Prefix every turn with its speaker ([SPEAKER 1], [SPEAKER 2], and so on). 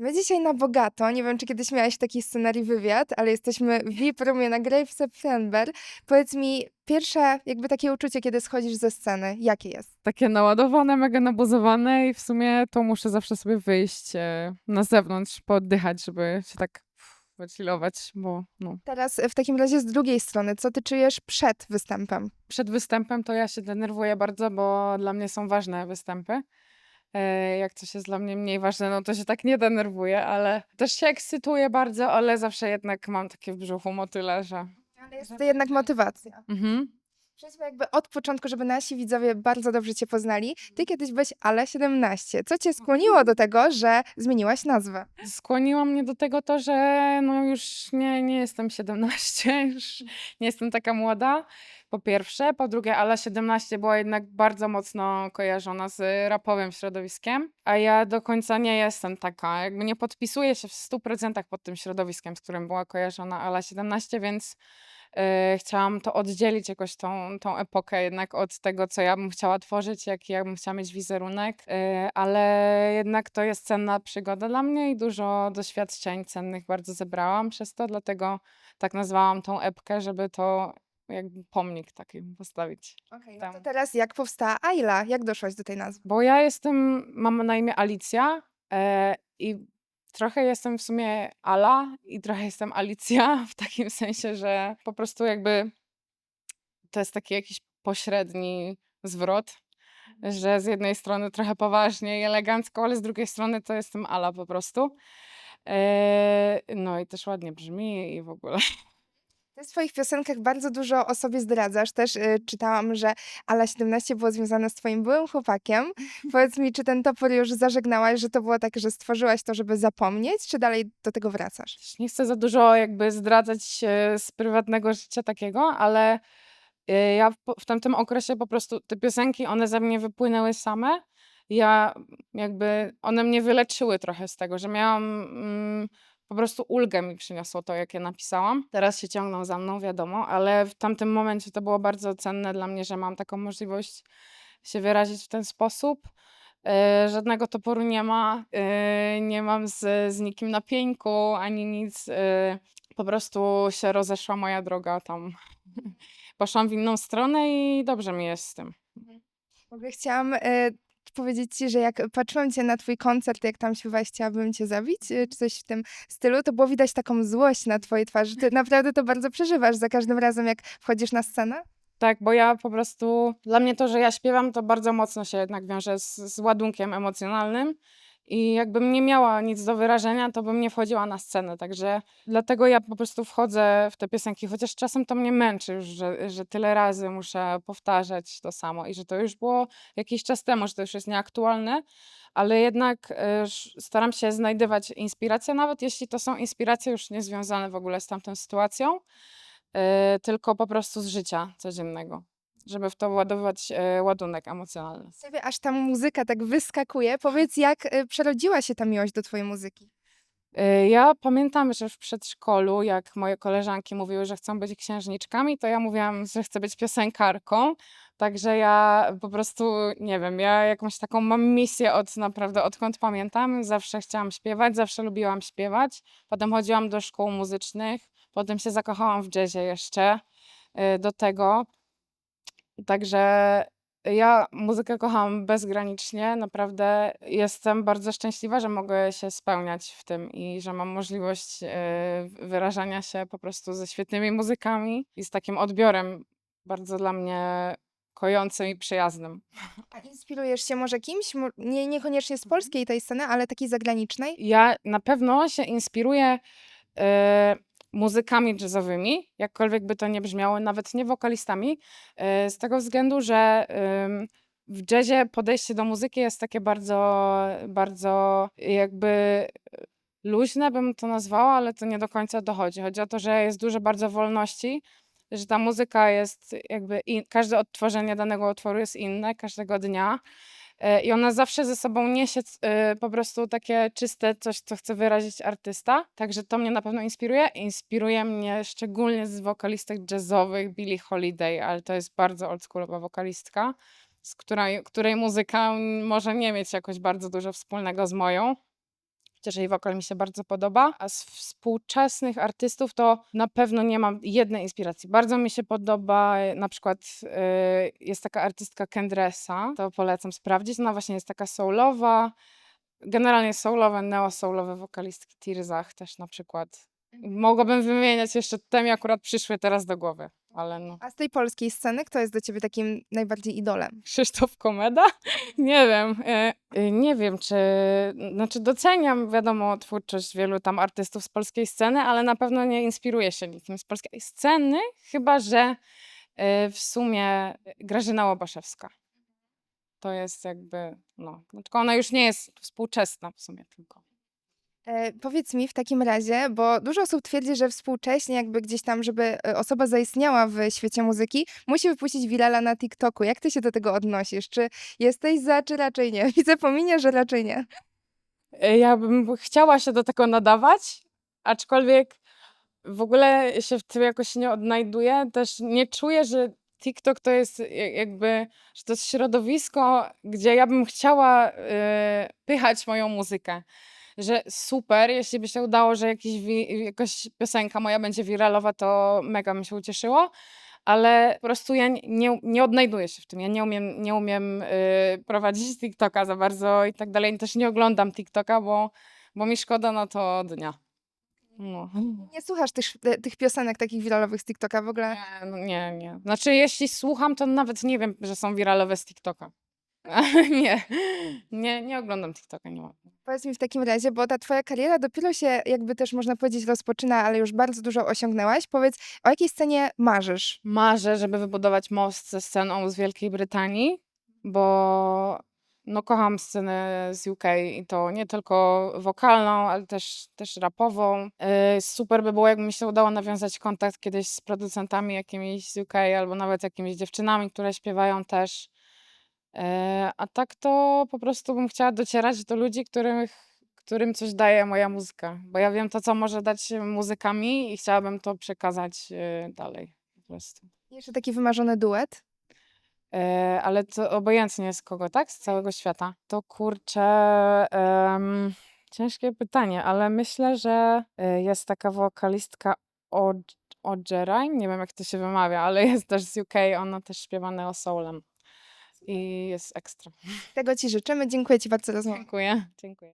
[SPEAKER 1] My dzisiaj na bogato, nie wiem czy kiedyś miałeś taki scenariusz wywiad, ale jesteśmy w VIP roomie na Grave September. Powiedz mi, pierwsze jakby takie uczucie, kiedy schodzisz ze sceny, jakie jest?
[SPEAKER 2] Takie naładowane, mega nabuzowane i w sumie to muszę zawsze sobie wyjść e, na zewnątrz, pooddychać, żeby się tak wychillować, bo no.
[SPEAKER 1] Teraz e, w takim razie z drugiej strony, co ty czujesz przed występem?
[SPEAKER 2] Przed występem to ja się denerwuję bardzo, bo dla mnie są ważne występy. E, Jak coś jest dla mnie mniej ważne, no to się tak nie denerwuję, ale też się ekscytuję bardzo, ale zawsze jednak mam takie w brzuchu motyle, że...
[SPEAKER 1] Ale jest to jednak motywacja.
[SPEAKER 2] Mhm.
[SPEAKER 1] Przejdźmy jakby od początku, żeby nasi widzowie bardzo dobrze cię poznali. Ty kiedyś byłeś Ale 17. Co cię skłoniło do tego, że zmieniłaś nazwę?
[SPEAKER 2] Skłoniło mnie do tego to, że no już nie, nie jestem 17, już nie jestem taka młoda. Po pierwsze, po drugie, Ala 17 była jednak bardzo mocno kojarzona z rapowym środowiskiem, a ja do końca nie jestem taka. Jakby nie podpisuję się w 100% pod tym środowiskiem, z którym była kojarzona Ala 17, więc chciałam to oddzielić jakoś tą, tą epokę jednak od tego, co ja bym chciała tworzyć, jaki ja bym chciała mieć wizerunek, e, ale jednak to jest cenna przygoda dla mnie i dużo doświadczeń cennych bardzo zebrałam przez to, dlatego tak nazwałam tą epkę, żeby to jakby pomnik taki postawić.
[SPEAKER 1] Okay, no to teraz jak powstała Ayla? Jak doszłaś do tej nazwy?
[SPEAKER 2] Bo ja jestem, mam na imię Alicja e, i trochę jestem w sumie Ala i trochę jestem Alicja, w takim sensie, że po prostu jakby to jest taki jakiś pośredni zwrot, że z jednej strony trochę poważnie i elegancko, ale z drugiej strony to jestem Ala po prostu. E, no i też ładnie brzmi i w ogóle.
[SPEAKER 1] Ty w swoich piosenkach bardzo dużo o sobie zdradzasz. Też y, czytałam, że Ala 17 było związane z twoim byłym chłopakiem. Powiedz mi, czy ten topór już zażegnałaś, że to było tak, że stworzyłaś to, żeby zapomnieć, czy dalej do tego wracasz?
[SPEAKER 2] Nie chcę za dużo jakby zdradzać e, z prywatnego życia takiego, ale e, ja w, po- w tamtym okresie po prostu te piosenki, one ze mnie wypłynęły same. Ja jakby, one mnie wyleczyły trochę z tego, że miałam mm, po prostu ulgę mi przyniosło to, jak je napisałam. Teraz się ciągną za mną, wiadomo, ale w tamtym momencie to było bardzo cenne dla mnie, że mam taką możliwość się wyrazić w ten sposób. E, żadnego toporu nie ma, e, nie mam z, z nikim na pieńku ani nic. E, po prostu się rozeszła moja droga tam. Poszłam w inną stronę i dobrze mi jest z tym.
[SPEAKER 1] Ogóle chciałam powiedzieć ci, że jak patrzyłam cię na twój koncert, jak tam śpiewałeś Chciałabym cię zabić, y, czy coś w tym stylu, to było widać taką złość na twojej twarzy. Ty naprawdę to bardzo przeżywasz za każdym razem, jak wchodzisz na scenę?
[SPEAKER 2] Tak, bo ja po prostu, dla mnie to, że ja śpiewam, to bardzo mocno się jednak wiąże z, z ładunkiem emocjonalnym. I jakbym nie miała nic do wyrażenia, to bym nie wchodziła na scenę. Także dlatego ja po prostu wchodzę w te piosenki, chociaż czasem to mnie męczy już, że, że tyle razy muszę powtarzać to samo i że to już było jakiś czas temu, że to już jest nieaktualne, ale jednak e, staram się znajdywać inspiracje, nawet jeśli to są inspiracje już niezwiązane w ogóle z tamtą sytuacją, e, tylko po prostu z życia codziennego, żeby w to ładować e, ładunek emocjonalny.
[SPEAKER 1] Aż ta muzyka tak wyskakuje. Powiedz, jak y, przerodziła się ta miłość do twojej muzyki?
[SPEAKER 2] Y, Ja pamiętam, że w przedszkolu, jak moje koleżanki mówiły, że chcą być księżniczkami, to ja mówiłam, że chcę być piosenkarką. Także ja po prostu, nie wiem, ja jakąś taką mam misję od naprawdę, odkąd pamiętam. Zawsze chciałam śpiewać, zawsze lubiłam śpiewać. Potem chodziłam do szkół muzycznych, potem się zakochałam w jazzie jeszcze do tego. Także ja muzykę kocham bezgranicznie. Naprawdę jestem bardzo szczęśliwa, że mogę się spełniać w tym i że mam możliwość e, wyrażania się po prostu ze świetnymi muzykami i z takim odbiorem bardzo dla mnie kojącym i przyjaznym.
[SPEAKER 1] A inspirujesz się może kimś? Mo- Nie, niekoniecznie z polskiej tej sceny, ale takiej zagranicznej?
[SPEAKER 2] Ja na pewno się inspiruję e, muzykami jazzowymi, jakkolwiek by to nie brzmiało, nawet nie wokalistami, e, z tego względu, że w jazzie podejście do muzyki jest takie bardzo, bardzo jakby e, luźne, bym to nazwała, ale to nie do końca dochodzi. Chodzi o to, że jest dużo bardzo wolności, że ta muzyka jest jakby, in, każde odtworzenie danego utworu jest inne, każdego dnia. E, I ona zawsze ze sobą niesie e, po prostu takie czyste coś, co chce wyrazić artysta. Także to mnie na pewno inspiruje. Inspiruje mnie szczególnie z wokalistek jazzowych Billie Holiday, ale to jest bardzo oldschoolowa wokalistka, z której, której muzyka może nie mieć jakoś bardzo dużo wspólnego z moją. Chociaż jej wokal mi się bardzo podoba. A z współczesnych artystów to na pewno nie mam jednej inspiracji. Bardzo mi się podoba e, na przykład e, jest taka artystka Kendresa, to polecam sprawdzić. Ona właśnie jest taka soulowa, generalnie soulowe, neo-soulowe wokalistki Tirzach też na przykład. Mogłabym wymieniać jeszcze, te mi akurat przyszły teraz do głowy, ale no.
[SPEAKER 1] A z tej polskiej sceny, kto jest dla ciebie takim najbardziej idolem?
[SPEAKER 2] Krzysztof Komeda? Nie wiem. e, e, Nie wiem, czy. Znaczy, doceniam, wiadomo, twórczość wielu tam artystów z polskiej sceny, ale na pewno nie inspiruję się nikim z polskiej sceny, chyba że e, w sumie Grażyna Łobaszewska. To jest jakby. No, no, tylko ona już nie jest współczesna w sumie tylko.
[SPEAKER 1] E, powiedz mi w takim razie, bo dużo osób twierdzi, że współcześnie jakby gdzieś tam, żeby e, osoba zaistniała w świecie muzyki, musi wypuścić wirala na TikToku. Jak ty się do tego odnosisz? Czy jesteś za, czy raczej nie? Widzę po minie, że raczej nie.
[SPEAKER 2] E, Ja bym chciała się do tego nadawać, aczkolwiek w ogóle się w tym jakoś nie odnajduję. Też nie czuję, że TikTok to jest ja- jakby, że to jest środowisko, gdzie ja bym chciała pychać moją muzykę. Że super, jeśli by się udało, że jakiś wi- jakaś piosenka moja będzie wiralowa, to mega bym się ucieszyło. Ale po prostu ja nie- nie, odnajduję się w tym. Ja nie umiem, nie umiem y, prowadzić TikToka za bardzo i tak dalej. Też nie oglądam TikToka, bo, bo mi szkoda na to dnia. No.
[SPEAKER 1] Nie słuchasz tych, tych piosenek takich wiralowych z TikToka w ogóle?
[SPEAKER 2] Nie, no nie, nie. Znaczy, jeśli słucham, to nawet nie wiem, że są wiralowe z TikToka. nie, nie, nie oglądam TikToka, nie mam.
[SPEAKER 1] Powiedz mi w takim razie, bo ta twoja kariera dopiero się jakby też można powiedzieć rozpoczyna, ale już bardzo dużo osiągnęłaś. Powiedz, o jakiej scenie marzysz?
[SPEAKER 2] Marzę, żeby wybudować most ze sceną z Wielkiej Brytanii, bo no, kocham scenę z UK i to nie tylko wokalną, ale też, też rapową. Yy, super by było, jakby mi się udało nawiązać kontakt kiedyś z producentami jakimiś z UK albo nawet jakimiś dziewczynami, które śpiewają też. Yy, a tak to po prostu bym chciała docierać do ludzi, których, którym coś daje moja muzyka, bo ja wiem to, co może dać muzykami i chciałabym to przekazać yy, dalej po prostu.
[SPEAKER 1] Jeszcze taki wymarzony duet?
[SPEAKER 2] E, ale to obojętnie z kogo, tak? Z całego świata. To kurczę, em, ciężkie pytanie, ale myślę, że e, jest taka wokalistka Od- Odgerine, nie wiem jak to się wymawia, ale jest też z UK, ona też śpiewa neo soulem i jest ekstra.
[SPEAKER 1] Tego ci życzymy. Dziękuję ci bardzo za rozmowę.
[SPEAKER 2] Dziękuję. Dziękuję.